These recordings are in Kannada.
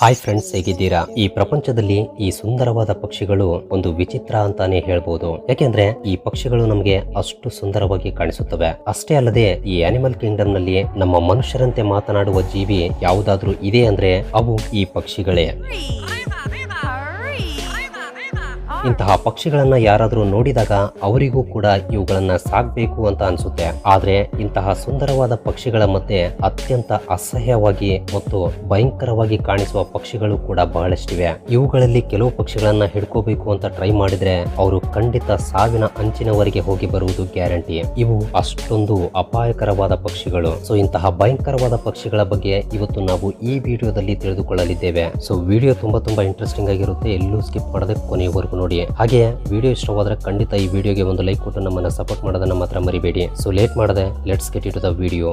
ಹಾಯ್ ಫ್ರೆಂಡ್ಸ್, ಹೇಗಿದ್ದೀರಾ? ಈ ಪ್ರಪಂಚದಲ್ಲಿ ಈ ಸುಂದರವಾದ ಪಕ್ಷಿಗಳು ಒಂದು ವಿಚಿತ್ರ ಅಂತಾನೆ ಹೇಳ್ಬೋದು. ಯಾಕೆಂದ್ರೆ ಈ ಪಕ್ಷಿಗಳು ನಮಗೆ ಅಷ್ಟು ಸುಂದರವಾಗಿ ಕಾಣಿಸುತ್ತವೆ. ಅಷ್ಟೇ ಅಲ್ಲದೆ ಈ ಅನಿಮಲ್ ಕಿಂಗ್ಡಮ್ನಲ್ಲಿ ನಮ್ಮ ಮನುಷ್ಯರಂತೆ ಮಾತನಾಡುವ ಜೀವಿ ಯಾವುದಾದ್ರೂ ಇದೆ ಅಂದ್ರೆ ಅವು ಈ ಪಕ್ಷಿಗಳೇ. ಇಂತಹ ಪಕ್ಷಿಗಳನ್ನ ಯಾರಾದರೂ ನೋಡಿದಾಗ ಅವರಿಗೂ ಕೂಡ ಇವುಗಳನ್ನ ಸಾಕ್ಬೇಕು ಅಂತ ಅನ್ಸುತ್ತೆ. ಆದ್ರೆ ಇಂತಹ ಸುಂದರವಾದ ಪಕ್ಷಿಗಳ ಮಧ್ಯೆ ಅತ್ಯಂತ ಅಸಹ್ಯವಾಗಿ ಮತ್ತು ಭಯಂಕರವಾಗಿ ಕಾಣಿಸುವ ಪಕ್ಷಿಗಳು ಕೂಡ ಬಹಳಷ್ಟಿವೆ. ಇವುಗಳಲ್ಲಿ ಕೆಲವು ಪಕ್ಷಿಗಳನ್ನ ಹಿಡ್ಕೋಬೇಕು ಅಂತ ಟ್ರೈ ಮಾಡಿದ್ರೆ ಅವರು ಖಂಡಿತ ಸಾವಿನ ಅಂಚಿನವರೆಗೆ ಹೋಗಿ ಬರುವುದು ಗ್ಯಾರಂಟಿ. ಇವು ಅಷ್ಟೊಂದು ಅಪಾಯಕರವಾದ ಪಕ್ಷಿಗಳು. ಸೊ, ಇಂತಹ ಭಯಂಕರವಾದ ಪಕ್ಷಿಗಳ ಬಗ್ಗೆ ಇವತ್ತು ನಾವು ಈ ವಿಡಿಯೋದಲ್ಲಿ ತಿಳಿದುಕೊಳ್ಳಲಿದ್ದೇವೆ. ಸೊ, ವಿಡಿಯೋ ತುಂಬಾ ತುಂಬಾ ಇಂಟ್ರೆಸ್ಟಿಂಗ್ ಆಗಿರುತ್ತೆ. ಎಲ್ಲೂ ಸ್ಕಿಪ್ ಮಾಡದೆ ಕೊನೆಯವರೆಗೂ ಹಾಗೆ ವಿಡಿಯೋ ಇಷ್ಟವಾದ್ರೆ ಖಂಡಿತ ಈ ವಿಡಿಯೋಗೆ ಒಂದು ಲೈಕ್ ಕೊಟ್ಟು ನಮ್ಮನ್ನ ಸಪೋರ್ಟ್ ಮಾಡೋದನ್ನ ಮಾತ್ರ ಮರಿಬೇಡಿ. ಸೊ ಲೇಟ್ ಮಾಡದೆ let's get it the video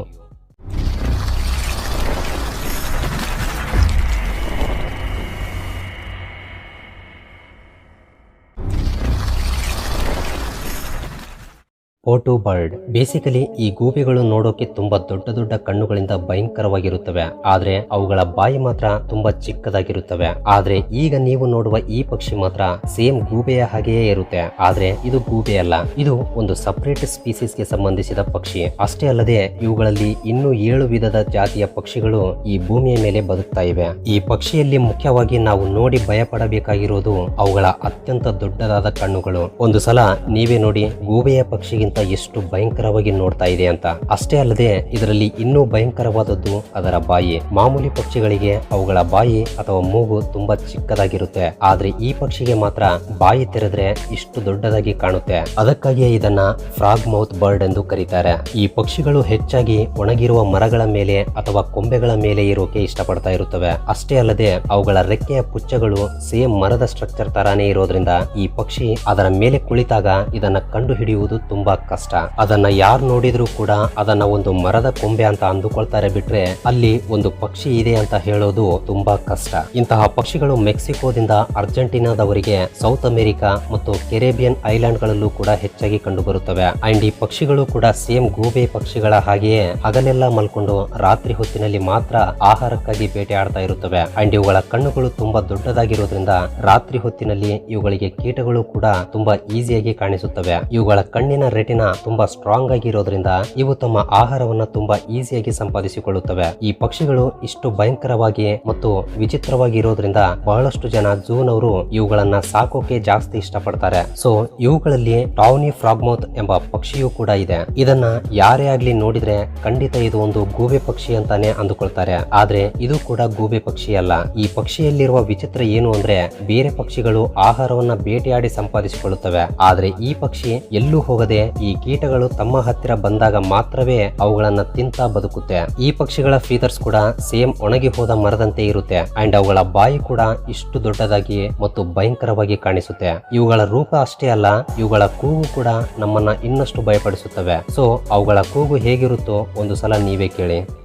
ಪೋಟು bird basically ಈ ಗೂಬೆಗಳು ನೋಡೋಕೆ ತುಂಬಾ ದೊಡ್ಡ ದೊಡ್ಡ ಕಣ್ಣುಗಳಿಂದ ಭಯಂಕರವಾಗಿರುತ್ತವೆ. ಆದ್ರೆ ಅವುಗಳ ಬಾಯಿ ಮಾತ್ರ ತುಂಬಾ ಚಿಕ್ಕದಾಗಿರುತ್ತವೆ. ಆದ್ರೆ ಈಗ ನೀವು ನೋಡುವ ಈ ಪಕ್ಷಿ ಮಾತ್ರ ಸೇಮ್ ಗೂಬೆಯ ಹಾಗೆಯೇ ಇರುತ್ತೆ. ಆದ್ರೆ ಇದು ಗೂಬೆ ಅಲ್ಲ. ಇದು ಒಂದು ಸಪರೇಟ್ ಸ್ಪೀಸೀಸ್ಗೆ ಸಂಬಂಧಿಸಿದ ಪಕ್ಷಿ. ಅಷ್ಟೇ ಅಲ್ಲದೆ ಇವುಗಳಲ್ಲಿ ಇನ್ನೂ ಏಳು ವಿಧದ ಜಾತಿಯ ಪಕ್ಷಿಗಳು ಈ ಭೂಮಿಯ ಮೇಲೆ ಬದುಕ್ತಾ ಇವೆ. ಈ ಪಕ್ಷಿಯಲ್ಲಿ ಮುಖ್ಯವಾಗಿ ನಾವು ನೋಡಿ ಭಯಪಡಬೇಕಾಗಿರೋದು ಅವುಗಳ ಅತ್ಯಂತ ದೊಡ್ಡದಾದ ಕಣ್ಣುಗಳು. ಒಂದು ಸಲ ನೀವೇ ನೋಡಿ ಗೂಬೆಯ ಪಕ್ಷಿಗಿಂತ ಎಷ್ಟು ಭಯಂಕರವಾಗಿ ನೋಡ್ತಾ ಇದೆ ಅಂತ. ಅಷ್ಟೇ ಅಲ್ಲದೆ, ಇದರಲ್ಲಿ ಇನ್ನೂ ಭಯಂಕರವಾದದ್ದು ಅದರ ಬಾಯಿ. ಮಾಮೂಲಿ ಪಕ್ಷಿಗಳಿಗೆ ಅವುಗಳ ಬಾಯಿ ಅಥವಾ ಮೂಗು ತುಂಬಾ ಚಿಕ್ಕದಾಗಿರುತ್ತೆ. ಆದ್ರೆ ಈ ಪಕ್ಷಿಗೆ ಮಾತ್ರ ಬಾಯಿ ತೆರೆದ್ರೆ ಇಷ್ಟು ದೊಡ್ಡದಾಗಿ ಕಾಣುತ್ತೆ. ಅದಕ್ಕಾಗಿಯೇ ಇದನ್ನ ಫ್ರಾಗ್ ಮೌತ್ ಬರ್ಡ್ ಎಂದು ಕರೀತಾರೆ. ಈ ಪಕ್ಷಿಗಳು ಹೆಚ್ಚಾಗಿ ಒಣಗಿರುವ ಮರಗಳ ಮೇಲೆ ಅಥವಾ ಕೊಂಬೆಗಳ ಮೇಲೆ ಇರೋಕೆ ಇಷ್ಟಪಡ್ತಾ ಇರುತ್ತವೆ. ಅಷ್ಟೇ ಅಲ್ಲದೆ, ಅವುಗಳ ರೆಕ್ಕೆಯ ಪುಚ್ಚಗಳು ಸೇಮ್ ಮರದ ಸ್ಟ್ರಕ್ಚರ್ ತರಾನೇ ಇರೋದ್ರಿಂದ ಈ ಪಕ್ಷಿ ಅದರ ಮೇಲೆ ಕುಳಿತಾಗ ಇದನ್ನ ಕಂಡು ಹಿಡಿಯುವುದು ತುಂಬಾ ಕಷ್ಟ. ಅದನ್ನ ಯಾರು ನೋಡಿದ್ರು ಕೂಡ ಅದನ್ನ ಒಂದು ಮರದ ಕೊಂಬೆ ಅಂತ ಅಂದುಕೊಳ್ತಾರೆ ಬಿಟ್ರೆ ಅಲ್ಲಿ ಒಂದು ಪಕ್ಷಿ ಇದೆ ಅಂತ ಹೇಳೋದು ತುಂಬಾ ಕಷ್ಟ. ಇಂತಹ ಪಕ್ಷಿಗಳು ಮೆಕ್ಸಿಕೋದಿಂದ ಅರ್ಜೆಂಟೀನಾದವರಿಗೆ ಸೌತ್ ಅಮೆರಿಕಾ ಮತ್ತು ಕೆರೇಬಿಯನ್ ಐಲ್ಯಾಂಡ್ ಗಳಲ್ಲೂ ಕೂಡ ಹೆಚ್ಚಾಗಿ ಕಂಡು ಬರುತ್ತವೆ ಅಂಡ್ ಈ ಪಕ್ಷಿಗಳು ಕೂಡ ಸೇಮ್ ಗೂಬೆ ಪಕ್ಷಿಗಳ ಹಾಗೆಯೇ ಹಗಲೆಲ್ಲ ಮಲ್ಕೊಂಡು ರಾತ್ರಿ ಹೊತ್ತಿನಲ್ಲಿ ಮಾತ್ರ ಆಹಾರಕ್ಕಾಗಿ ಬೇಟೆ ಆಡ್ತಾ ಇರುತ್ತವೆ. ಅಂಡ್ ಇವುಗಳ ಕಣ್ಣುಗಳು ತುಂಬಾ ದೊಡ್ಡದಾಗಿರೋದ್ರಿಂದ ರಾತ್ರಿ ಹೊತ್ತಿನಲ್ಲಿ ಇವುಗಳಿಗೆ ಕೀಟಗಳು ಕೂಡ ತುಂಬಾ ಈಸಿಯಾಗಿ ಕಾಣಿಸುತ್ತವೆ. ಇವುಗಳ ಕಣ್ಣಿನ ರೆಟಿನ ತುಂಬಾ ಸ್ಟ್ರಾಂಗ್ ಆಗಿರೋದ್ರಿಂದ ಇವು ತಮ್ಮ ಆಹಾರವನ್ನ ತುಂಬಾ ಈಸಿಯಾಗಿ ಸಂಪಾದಿಸಿಕೊಳ್ಳುತ್ತವೆ. ಈ ಪಕ್ಷಿಗಳು ಇಷ್ಟು ಭಯಂಕರವಾಗಿ ಮತ್ತು ವಿಚಿತ್ರವಾಗಿ ಇರೋದ್ರಿಂದ ಬಹಳಷ್ಟು ಜನ ಜೂನವರು ಇವುಗಳನ್ನ ಸಾಕೋಕೆ ಜಾಸ್ತಿ ಇಷ್ಟಪಡ್ತಾರೆ. ಸೊ ಇವುಗಳಲ್ಲಿ ಟಾವ್ನಿ ಫ್ರಾಗ್ಮೌತ್ ಎಂಬ ಪಕ್ಷಿಯೂ ಕೂಡ ಇದೆ. ಇದನ್ನ ಯಾರೇ ಆಗ್ಲಿ ನೋಡಿದ್ರೆ ಖಂಡಿತ ಇದು ಒಂದು ಗೂಬೆ ಪಕ್ಷಿ ಅಂತಾನೆ ಅಂದುಕೊಳ್ತಾರೆ. ಆದ್ರೆ ಇದು ಕೂಡ ಗೂಬೆ ಪಕ್ಷಿ ಅಲ್ಲ. ಈ ಪಕ್ಷಿಯಲ್ಲಿರುವ ವಿಚಿತ್ರ ಏನು ಅಂದ್ರೆ ಬೇರೆ ಪಕ್ಷಿಗಳು ಆಹಾರವನ್ನ ಬೇಟೆಯಾಡಿ ಸಂಪಾದಿಸಿಕೊಳ್ಳುತ್ತವೆ. ಆದ್ರೆ ಈ ಪಕ್ಷಿ ಎಲ್ಲೂ ಹೋಗದೆ ಕೀಟಗಳು ತಮ್ಮ ಹತ್ತಿರ ಬಂದಾಗ ಮಾತ್ರವೇ ಅವುಗಳನ್ನ ತಿಂತ ಬದುಕುತ್ತೆ. ಈ ಪಕ್ಷಿಗಳ ಫೀದರ್ಸ್ ಕೂಡ ಸೇಮ್ ಒಣಗಿ ಹೋದ ಮರದಂತೆ ಇರುತ್ತೆ. ಅಂಡ್ ಅವುಗಳ ಬಾಯಿ ಕೂಡ ಇಷ್ಟು ದೊಡ್ಡದಾಗಿ ಮತ್ತು ಭಯಂಕರವಾಗಿ ಕಾಣಿಸುತ್ತೆ. ಇವುಗಳ ರೂಪ ಅಷ್ಟೇ ಅಲ್ಲ, ಇವುಗಳ ಕೂಗು ಕೂಡ ನಮ್ಮನ್ನ ಇನ್ನಷ್ಟು ಭಯಪಡಿಸುತ್ತವೆ. ಸೊ ಅವುಗಳ ಕೂಗು ಹೇಗಿರುತ್ತೋ ಒಂದು ಸಲ ನೀವೇ ಕೇಳಿ.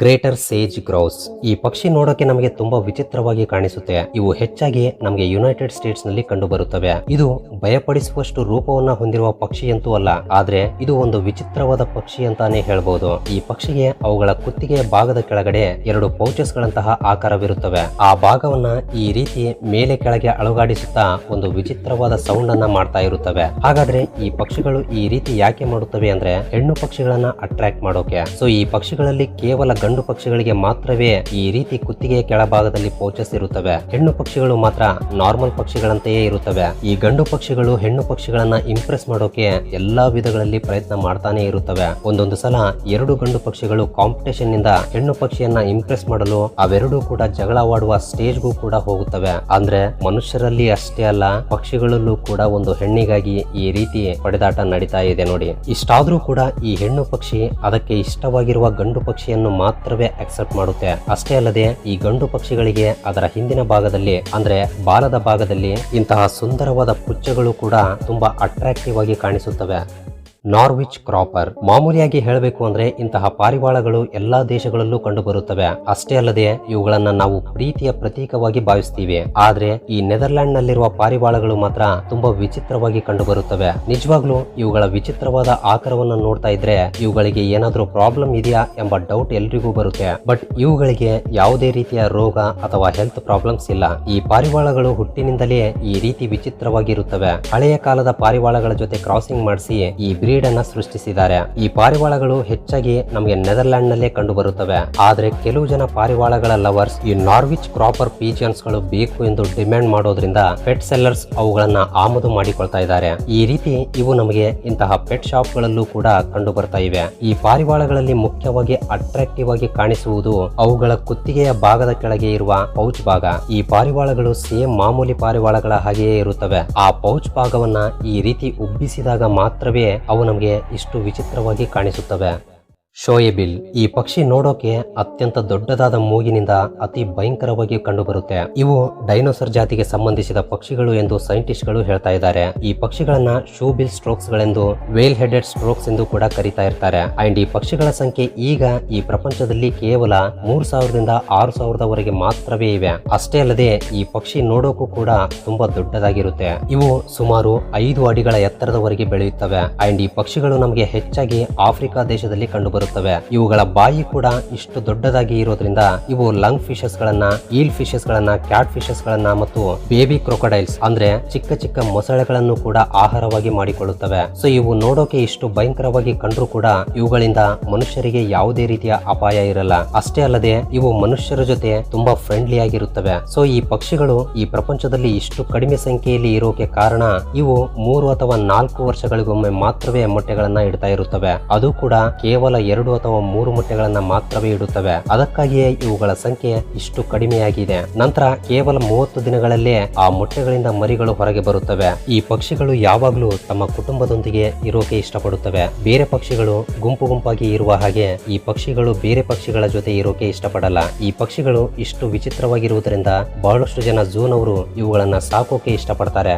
Greater sage grouse. ಈ ಪಕ್ಷಿ ನೋಡೋಕೆ ನಮಗೆ ತುಂಬಾ ವಿಚಿತ್ರವಾಗಿ ಕಾಣಿಸುತ್ತೆ. ಇವು ಹೆಚ್ಚಾಗಿ ನಮಗೆ ಯುನೈಟೆಡ್ ಸ್ಟೇಟ್ಸ್ನಲ್ಲಿ ಕಂಡು ಬರುತ್ತವೆ ಇದು ಭಯಪಡಿಸುವಷ್ಟು ರೂಪವನ್ನ ಹೊಂದಿರುವ ಪಕ್ಷಿ ಅಂತೂ ಅಲ್ಲ, ಆದ್ರೆ ಇದು ಒಂದು ವಿಚಿತ್ರವಾದ ಪಕ್ಷಿ ಅಂತಾನೆ ಹೇಳ್ಬಹುದು ಈ ಪಕ್ಷಿಗೆ ಅವುಗಳ ಕುತ್ತಿಗೆಯ ಭಾಗದ ಕೆಳಗಡೆ ಎರಡು ಪೌಚಸ್ ಗಳಂತಹ ಆಕಾರವಿರುತ್ತವೆ. ಆ ಭಾಗವನ್ನ ಈ ರೀತಿ ಮೇಲೆ ಕೆಳಗೆ ಅಳುಗಾಡಿಸುತ್ತಾ ಒಂದು ವಿಚಿತ್ರವಾದ ಸೌಂಡ್ ಅನ್ನ ಮಾಡ್ತಾ ಇರುತ್ತವೆ. ಹಾಗಾದ್ರೆ ಈ ಪಕ್ಷಿಗಳು ಈ ರೀತಿ ಯಾಕೆ ಮಾಡುತ್ತವೆ ಅಂದ್ರೆ ಹೆಣ್ಣು ಪಕ್ಷಿಗಳನ್ನ ಅಟ್ರಾಕ್ಟ್ ಮಾಡೋಕೆ. ಸೊ ಈ ಪಕ್ಷಿಗಳಲ್ಲಿ ಕೇವಲ ಗಂಡು ಪಕ್ಷಿಗಳಿಗೆ ಮಾತ್ರವೇ ಈ ರೀತಿ ಕುತ್ತಿಗೆಯ ಕೆಳಭಾಗದಲ್ಲಿ ಪೋಚಸ್ ಇರುತ್ತವೆ. ಹೆಣ್ಣು ಪಕ್ಷಿಗಳು ಮಾತ್ರ ನಾರ್ಮಲ್ ಪಕ್ಷಿಗಳಂತೆಯೇ ಇರುತ್ತವೆ. ಈ ಗಂಡು ಪಕ್ಷಿಗಳು ಹೆಣ್ಣು ಪಕ್ಷಿಗಳನ್ನ ಇಂಪ್ರೆಸ್ ಮಾಡೋಕೆ ಎಲ್ಲಾ ವಿಧಗಳಲ್ಲಿ ಪ್ರಯತ್ನ ಮಾಡ್ತಾನೆ ಇರುತ್ತವೆ. ಒಂದೊಂದು ಸಲ ಎರಡು ಗಂಡು ಪಕ್ಷಿಗಳು ಕಾಂಪಿಟೇಷನ್ನಿಂದ ಹೆಣ್ಣು ಪಕ್ಷಿಯನ್ನ ಇಂಪ್ರೆಸ್ ಮಾಡಲು ಅವೆರಡೂ ಕೂಡ ಜಗಳವಾಡುವ ಸ್ಟೇಜ್ಗೂ ಕೂಡ ಹೋಗುತ್ತವೆ. ಅಂದ್ರೆ ಮನುಷ್ಯರಲ್ಲಿ ಅಷ್ಟೇ ಅಲ್ಲ, ಪಕ್ಷಿಗಳಲ್ಲೂ ಕೂಡ ಒಂದು ಹೆಣ್ಣಿಗಾಗಿ ಈ ರೀತಿ ಪಡೆದಾಟ ನಡೀತಾ ಇದೆ ನೋಡಿ. ಇಷ್ಟಾದ್ರೂ ಕೂಡ ಈ ಹೆಣ್ಣು ಪಕ್ಷಿ ಅದಕ್ಕೆ ಇಷ್ಟವಾಗಿರುವ ಗಂಡು ಪಕ್ಷಿಯನ್ನು ಮಾತ್ರವೇ ಅಕ್ಸೆಪ್ಟ್ ಮಾಡುತ್ತೆ. ಅಷ್ಟೇ ಅಲ್ಲದೆ ಈ ಗಂಡು ಪಕ್ಷಿಗಳಿಗೆ ಅದರ ಹಿಂದಿನ ಭಾಗದಲ್ಲಿ, ಅಂದ್ರೆ ಬಾಲದ ಭಾಗದಲ್ಲಿ ಇಂತಹ ಸುಂದರವಾದ ಪುಚ್ಚಗಳು ಕೂಡ ತುಂಬಾ ಅಟ್ರಾಕ್ಟಿವ್ ಆಗಿ ಕಾಣಿಸುತ್ತವೆ. ನಾರ್ವಿಚ್ ಕ್ರಾಪರ್. ಮಾಮೂಲಿಯಾಗಿ ಹೇಳಬೇಕು ಅಂದ್ರೆ ಇಂತಹ ಪಾರಿವಾಳಗಳು ಎಲ್ಲಾ ದೇಶಗಳಲ್ಲೂ ಕಂಡು ಬರುತ್ತವೆ ಅಷ್ಟೇ ಅಲ್ಲದೆ ಇವುಗಳನ್ನ ನಾವು ಪ್ರೀತಿಯ ಪ್ರತೀಕವಾಗಿ ಭಾವಿಸ್ತೀವಿ. ಆದ್ರೆ ಈ ನೆದರ್ಲ್ಯಾಂಡ್ ನಲ್ಲಿರುವ ಪಾರಿವಾಳಗಳು ಮಾತ್ರ ತುಂಬಾ ವಿಚಿತ್ರವಾಗಿ ಕಂಡು ಬರುತ್ತವೆ ನಿಜವಾಗ್ಲೂ ಇವುಗಳ ವಿಚಿತ್ರವಾದ ಆಕಾರವನ್ನು ನೋಡ್ತಾ ಇದ್ರೆ ಇವುಗಳಿಗೆ ಏನಾದ್ರೂ ಪ್ರಾಬ್ಲಮ್ ಇದೆಯಾ ಎಂಬ ಡೌಟ್ ಎಲ್ರಿಗೂ ಬರುತ್ತೆ. ಬಟ್ ಇವುಗಳಿಗೆ ಯಾವುದೇ ರೀತಿಯ ರೋಗ ಅಥವಾ ಹೆಲ್ತ್ ಪ್ರಾಬ್ಲಮ್ಸ್ ಇಲ್ಲ. ಈ ಪಾರಿವಾಳಗಳು ಹುಟ್ಟಿನಿಂದಲೇ ಈ ರೀತಿ ವಿಚಿತ್ರವಾಗಿರುತ್ತವೆ. ಹಳೆಯ ಕಾಲದ ಪಾರಿವಾಳಗಳ ಜೊತೆ ಕ್ರಾಸಿಂಗ್ ಮಾಡಿಸಿ ಈ ಬ್ರೀಡ್ ಅನ್ನ ಸೃಷ್ಟಿಸಿದ್ದಾರೆ. ಈ ಪಾರಿವಾಳಗಳು ಹೆಚ್ಚಾಗಿ ನಮಗೆ ನೆದರ್ಲ್ಯಾಂಡ್ ನಲ್ಲೇ ಕಂಡು ಬರುತ್ತವೆ ಆದ್ರೆ ಕೆಲವು ಜನ ಪಾರಿವಾಳಗಳ ಲವರ್ಸ್ ಈ ನಾರ್ವಿಚ್ ಕ್ರಾಪರ್ ಪೀಜಿಯನ್ಸ್ಗಳು ಬೇಕು ಎಂದು ಡಿಮ್ಯಾಂಡ್ ಮಾಡೋದ್ರಿಂದ ಪೆಟ್ ಸೆಲ್ಲರ್ಸ್ ಅವುಗಳನ್ನ ಆಮದು ಮಾಡಿಕೊಳ್ತಾ ಇದ್ದಾರೆ. ಈ ರೀತಿ ಇವು ನಮಗೆ ಇಂತಹ ಪೆಟ್ ಶಾಪ್ ಗಳಲ್ಲೂ ಕೂಡ ಕಂಡು ಬರ್ತಾ ಇವೆ. ಈ ಪಾರಿವಾಳಗಳಲ್ಲಿ ಮುಖ್ಯವಾಗಿ ಅಟ್ರಾಕ್ಟಿವ್ ಆಗಿ ಕಾಣಿಸುವುದು ಅವುಗಳ ಕುತ್ತಿಗೆಯ ಭಾಗದ ಕೆಳಗೆ ಇರುವ ಪೌಚ್ ಭಾಗ. ಈ ಪಾರಿವಾಳಗಳು ಸೇಮ್ ಮಾಮೂಲಿ ಪಾರಿವಾಳಗಳ ಹಾಗೆಯೇ ಇರುತ್ತವೆ. ಆ ಪೌಚ್ ಭಾಗವನ್ನ ಈ ರೀತಿ ಉಬ್ಬಿಸಿದಾಗ ಮಾತ್ರವೇ ನಮಗೆ ಇಷ್ಟು ವಿಚಿತ್ರವಾಗಿ ಕಾಣಿಸುತ್ತವೆ. ಶೋಯೆಬಿಲ್ ಈ ಪಕ್ಷಿ ನೋಡೋಕೆ ಅತ್ಯಂತ ದೊಡ್ಡದಾದ ಮೂಗಿನಿಂದ ಅತಿ ಭಯಂಕರವಾಗಿ ಕಂಡುಬರುತ್ತೆ. ಇವು ಡೈನೋಸರ್ ಜಾತಿಗೆ ಸಂಬಂಧಿಸಿದ ಪಕ್ಷಿಗಳು ಎಂದು ಸೈಂಟಿಸ್ಟ್ಗಳು ಹೇಳ್ತಾ ಇದ್ದಾರೆ. ಈ ಪಕ್ಷಿಗಳನ್ನ ಶೂಬಿಲ್ ಸ್ಟ್ರೋಕ್ಸ್ ಗಳೆಂದು ವೇಲ್ ಹೆಡೆಡ್ ಸ್ಟ್ರೋಕ್ಸ್ ಎಂದು ಕೂಡ ಕರೀತಾ ಇರ್ತಾರೆ. ಅಂಡ್ ಈ ಪಕ್ಷಿಗಳ ಸಂಖ್ಯೆ ಈಗ ಈ ಪ್ರಪಂಚದಲ್ಲಿ ಕೇವಲ ಮೂರ್ ಸಾವಿರದಿಂದ ಆರು ಸಾವಿರದವರೆಗೆ ಮಾತ್ರವೇ ಇವೆ. ಅಷ್ಟೇ ಅಲ್ಲದೆ ಈ ಪಕ್ಷಿ ನೋಡೋಕು ಕೂಡ ತುಂಬಾ ದೊಡ್ಡದಾಗಿರುತ್ತೆ. ಇವು ಸುಮಾರು ಐದು ಅಡಿಗಳ ಎತ್ತರದವರೆಗೆ ಬೆಳೆಯುತ್ತವೆ. ಅಂಡ್ ಈ ಪಕ್ಷಿಗಳು ನಮಗೆ ಹೆಚ್ಚಾಗಿ ಆಫ್ರಿಕಾ ದೇಶದಲ್ಲಿ ಕಂಡು ಬರುತ್ತವೆ. ಇವುಗಳ ಬಾಯಿ ಕೂಡ ಇಷ್ಟು ದೊಡ್ಡದಾಗಿ ಇರೋದ್ರಿಂದ ಇವು ಲಂಗ್ ಫಿಶಸ್ ಗಳನ್ನ ಈಲ್ ಫಿಶಸ್ ಗಳನ್ನ ಕ್ಯಾಟ್ ಫಿಶಸ್ ಗಳನ್ನ ಮತ್ತು ಬೇಬಿ ಕ್ರೊಕೊಡೈಲ್ಸ್ ಅಂದ್ರೆ ಚಿಕ್ಕ ಚಿಕ್ಕ ಮೊಸಳೆಗಳನ್ನು ಕೂಡ ಆಹಾರವಾಗಿ ಮಾಡಿಕೊಳ್ಳುತ್ತವೆ. ಸೊ, ಇವು ನೋಡೋಕೆ ಇಷ್ಟು ಭಯಂಕರವಾಗಿ ಕಂಡ್ರು ಕೂಡ ಇವುಗಳಿಂದ ಮನುಷ್ಯರಿಗೆ ಯಾವುದೇ ರೀತಿಯ ಅಪಾಯ ಇರಲ್ಲ. ಅಷ್ಟೇ ಅಲ್ಲದೆ ಇವು ಮನುಷ್ಯರ ಜೊತೆ ತುಂಬಾ ಫ್ರೆಂಡ್ಲಿ ಆಗಿರುತ್ತವೆ ಸೊ, ಈ ಪಕ್ಷಿಗಳು ಈ ಪ್ರಪಂಚದಲ್ಲಿ ಇಷ್ಟು ಕಡಿಮೆ ಸಂಖ್ಯೆಯಲ್ಲಿ ಇರೋಕೆ ಕಾರಣ ಇವು ಮೂರು ಅಥವಾ ನಾಲ್ಕು ವರ್ಷಗಳಿಗೊಮ್ಮೆ ಮಾತ್ರವೇ ಮೊಟ್ಟೆಗಳನ್ನ ಇಡ್ತಾ ಇರುತ್ತವೆ. ಅದು ಕೂಡ ಕೇವಲ ಎರಡು ಅಥವಾ ಮೂರು ಮೊಟ್ಟೆಗಳನ್ನ ಮಾತ್ರವೇ ಇಡುತ್ತವೆ. ಅದಕ್ಕಾಗಿಯೇ ಇವುಗಳ ಸಂಖ್ಯೆ ಇಷ್ಟು ಕಡಿಮೆಯಾಗಿದೆ. ನಂತರ ಕೇವಲ ಮೂವತ್ತು ದಿನಗಳಲ್ಲೇ ಆ ಮೊಟ್ಟೆಗಳಿಂದ ಮರಿಗಳು ಹೊರಗೆ ಬರುತ್ತವೆ. ಈ ಪಕ್ಷಿಗಳು ಯಾವಾಗಲೂ ತಮ್ಮ ಕುಟುಂಬದೊಂದಿಗೆ ಇರೋಕೆ ಇಷ್ಟಪಡುತ್ತವೆ. ಬೇರೆ ಪಕ್ಷಿಗಳು ಗುಂಪು ಗುಂಪಾಗಿ ಇರುವ ಹಾಗೆ ಈ ಪಕ್ಷಿಗಳು ಬೇರೆ ಪಕ್ಷಿಗಳ ಜೊತೆ ಇರೋಕೆ ಇಷ್ಟಪಡಲ್ಲ. ಈ ಪಕ್ಷಿಗಳು ಇಷ್ಟು ವಿಚಿತ್ರವಾಗಿರುವುದರಿಂದ ಬಹಳಷ್ಟು ಜನ ಝೂನವರು ಇವುಗಳನ್ನ ಸಾಕೋಕೆ ಇಷ್ಟಪಡ್ತಾರೆ.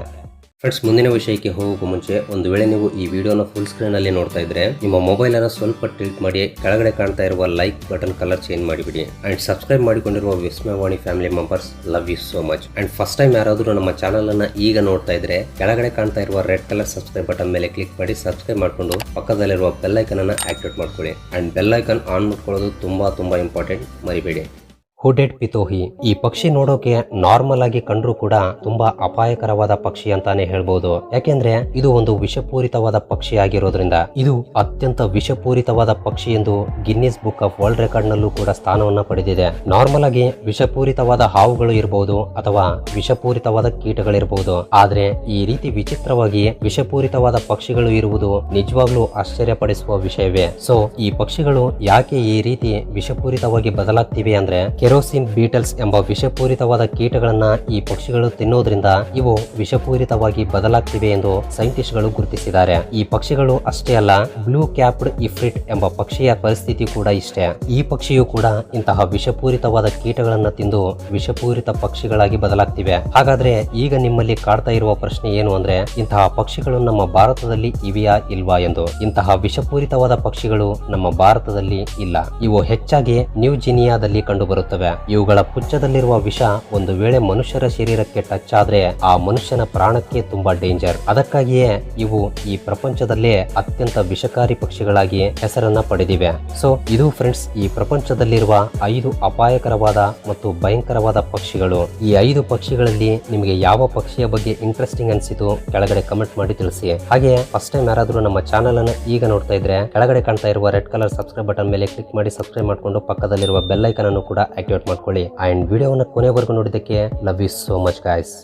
ಫ್ರೆಂಡ್ಸ್ ಮುಂದಿನ ವಿಷಯಕ್ಕೆ ಹೋಗೋಕ್ಕೂ ಮುಂಚೆ ಒಂದು ವೇಳೆ ನೀವು ಈ ವಿಡಿಯೋನ ಫುಲ್ ಸ್ಕ್ರೀನ್ ಅಲ್ಲಿ ನೋಡ್ತಾ ಇದ್ರೆ ನಿಮ್ಮ ಮೊಬೈಲ್ ಅನ್ನು ಸ್ವಲ್ಪ ಟಿಲ್ಟ್ ಮಾಡಿ ಕೆಳಗಡೆ ಕಾಣ್ತಾ ಇರುವ ಲೈಕ್ ಬಟನ್ ಕಲರ್ ಚೇಂಜ್ ಮಾಡಿಬಿಡಿ. ಅಂಡ್ ಸಬ್ಸ್ಕ್ರೈಬ್ ಮಾಡಿಕೊಂಡಿರುವ Vismayavani family members love you so much and first time ಯಾರಾದರೂ ನಮ್ಮ ಚಾನಲ್ ಅನ್ನ ಈಗ ನೋಡ್ತಾ ಇದ್ರೆ ಕೆಳಗಡೆ ಕಾಣ್ತಾ ಇರುವ ರೆಡ್ ಕಲರ್ ಸಬ್ಸ್ಕ್ರೈಬ್ ಬಟನ್ ಮೇಲೆ ಕ್ಲಿಕ್ ಮಾಡಿ ಸಬ್ಸ್ಕ್ರೈಬ್ ಮಾಡ್ಕೊಂಡು ಪಕ್ಕದಲ್ಲಿರುವ ಬೆಲ್ ಐಕನ್ ಅನ್ನ ಆಕ್ಟಿವೇಟ್ ಮಾಡ್ಕೊಳ್ಳಿ. ಅಂಡ್ ಬೆಲ್ ಐಕನ್ ಆನ್ ಮಾಡ್ಕೊಳ್ಳೋದು ತುಂಬಾ ತುಂಬಾ ಇಂಪಾರ್ಟೆಂಟ್ ಮರಿಬೇಡಿ. ಹುಡೆಡ್ ಪಿತೋಹಿ. ಈ ಪಕ್ಷಿ ನೋಡೋಕೆ ನಾರ್ಮಲ್ ಆಗಿ ಕಂಡ್ರು ಕೂಡ ತುಂಬಾ ಅಪಾಯಕರವಾದ ಪಕ್ಷಿ ಅಂತಾನೆ ಹೇಳ್ಬೋದು. ಯಾಕೆಂದ್ರೆ ಇದು ಒಂದು ವಿಷಪೂರಿತವಾದ ಪಕ್ಷಿ ಆಗಿರೋದ್ರಿಂದ ಇದು ಅತ್ಯಂತ ವಿಷಪೂರಿತವಾದ ಪಕ್ಷಿ ಎಂದು Guinness book of world record ನಲ್ಲೂ ಕೂಡ ಸ್ಥಾನವನ್ನ ಪಡೆದಿದೆ. ನಾರ್ಮಲ್ ಆಗಿ ವಿಷಪೂರಿತವಾದ ಹಾವುಗಳು ಇರಬಹುದು ಅಥವಾ ವಿಷಪೂರಿತವಾದ ಕೀಟಗಳಿರಬಹುದು ಆದ್ರೆ ಈ ರೀತಿ ವಿಚಿತ್ರವಾಗಿ ವಿಷಪೂರಿತವಾದ ಪಕ್ಷಿಗಳು ಇರುವುದು ನಿಜವಾಗ್ಲೂ ಆಶ್ಚರ್ಯಪಡಿಸುವ ವಿಷಯವೇ. ಸೊ ಈ ಪಕ್ಷಿಗಳು ಯಾಕೆ ಈ ರೀತಿ ವಿಷಪೂರಿತವಾಗಿ ಬದಲಾಗ್ತಿವೆ ಅಂದ್ರೆ ಕೆರೋಸಿನ್ ಬೀಟಲ್ಸ್ ಎಂಬ ವಿಷಪೂರಿತವಾದ ಕೀಟಗಳನ್ನ ಈ ಪಕ್ಷಿಗಳು ತಿನ್ನೋದ್ರಿಂದ ಇವು ವಿಷಪೂರಿತವಾಗಿ ಬದಲಾಗ್ತಿವೆ ಎಂದು ಸೈಂಟಿಸ್ಟ್ಗಳು ಗುರುತಿಸಿದ್ದಾರೆ. ಈ ಪಕ್ಷಿಗಳು ಅಷ್ಟೇ ಅಲ್ಲ, ಬ್ಲೂ ಕ್ಯಾಪ್ಡ್ ಇಫ್ರಿಟ್ ಎಂಬ ಪಕ್ಷಿಯ ಪರಿಸ್ಥಿತಿ ಕೂಡ ಇಷ್ಟೇ. ಈ ಪಕ್ಷಿಯು ಕೂಡ ಇಂತಹ ವಿಷಪೂರಿತವಾದ ಕೀಟಗಳನ್ನ ತಿಂದು ವಿಷಪೂರಿತ ಪಕ್ಷಿಗಳಾಗಿ ಬದಲಾಗ್ತಿವೆ. ಹಾಗಾದ್ರೆ ಈಗ ನಿಮ್ಮಲ್ಲಿ ಕಾಡ್ತಾ ಇರುವ ಪ್ರಶ್ನೆ ಏನು ಅಂದ್ರೆ, ಇಂತಹ ಪಕ್ಷಿಗಳು ನಮ್ಮ ಭಾರತದಲ್ಲಿ ಇವೆಯಾ ಇಲ್ವಾ ಎಂದು. ಇಂತಹ ವಿಷಪೂರಿತವಾದ ಪಕ್ಷಿಗಳು ನಮ್ಮ ಭಾರತದಲ್ಲಿ ಇಲ್ಲ. ಇವು ಹೆಚ್ಚಾಗಿ ನ್ಯೂ ಜಿನಿಯಾದಲ್ಲಿ ಕಂಡುಬರುತ್ತವೆ ಇವುಗಳ ಪುಚ್ಚದಲ್ಲಿರುವ ವಿಷ ಒಂದು ವೇಳೆ ಮನುಷ್ಯರ ಶರೀರಕ್ಕೆ ಟಚ್ ಆದ್ರೆ ಆ ಮನುಷ್ಯನ ಪ್ರಾಣಕ್ಕೆ ತುಂಬಾ ಡೇಂಜರ್ ಅದಕ್ಕಾಗಿಯೇ ಇವು ಈ ಪ್ರಪಂಚದಲ್ಲೇ ಅತ್ಯಂತ ವಿಷಕಾರಿ ಪಕ್ಷಿಗಳಾಗಿ ಹೆಸರನ್ನ ಪಡೆದಿವೆ. ಸೊ ಇದು ಫ್ರೆಂಡ್ಸ್ ಈ ಪ್ರಪಂಚದಲ್ಲಿರುವ ಐದು ಅಪಾಯಕರವಾದ ಮತ್ತು ಭಯಂಕರವಾದ ಪಕ್ಷಿಗಳು. ಈ ಐದು ಪಕ್ಷಿಗಳಲ್ಲಿ ನಿಮಗೆ ಯಾವ ಪಕ್ಷಿಯ ಬಗ್ಗೆ ಇಂಟ್ರೆಸ್ಟಿಂಗ್ ಅನ್ಸಿತು ಕೆಳಗಡೆ ಕಮೆಂಟ್ ಮಾಡಿ ತಿಳಿಸಿ. ಹಾಗೆ ಫಸ್ಟ್ ಟೈಮ್ ಯಾರಾದರೂ ನಮ್ಮ ಚಾನಲ್ ಅನ್ನು ಈಗ ನೋಡ್ತಾ ಇದ್ರೆ ಕೆಳಗಡೆ ಕಾಣ್ತಾ ಇರುವ ರೆಡ್ ಕಲರ್ ಸಬ್ಸ್ಕ್ರೈಬ್ ಬಟನ್ ಮೇಲೆ ಕ್ಲಿಕ್ ಮಾಡಿ ಸಬ್ಸ್ಕ್ರೈಬ್ ಮಾಡ್ಕೊಂಡು ಪಕ್ಕದಲ್ಲಿರುವ ಬೆಲ್ ಐಕನ್ ಅನ್ನು ಕೂಡ ಆಕ್ಟಿವೇಟ್ ಮಾಡ್ಕೊಳ್ಳಿ. ಅಂಡ್ ವಿಡಿಯೋವನ್ನು ಕೊನೆವರೆಗೂ ನೋಡಿದ್ದಕ್ಕೆ love you so much guys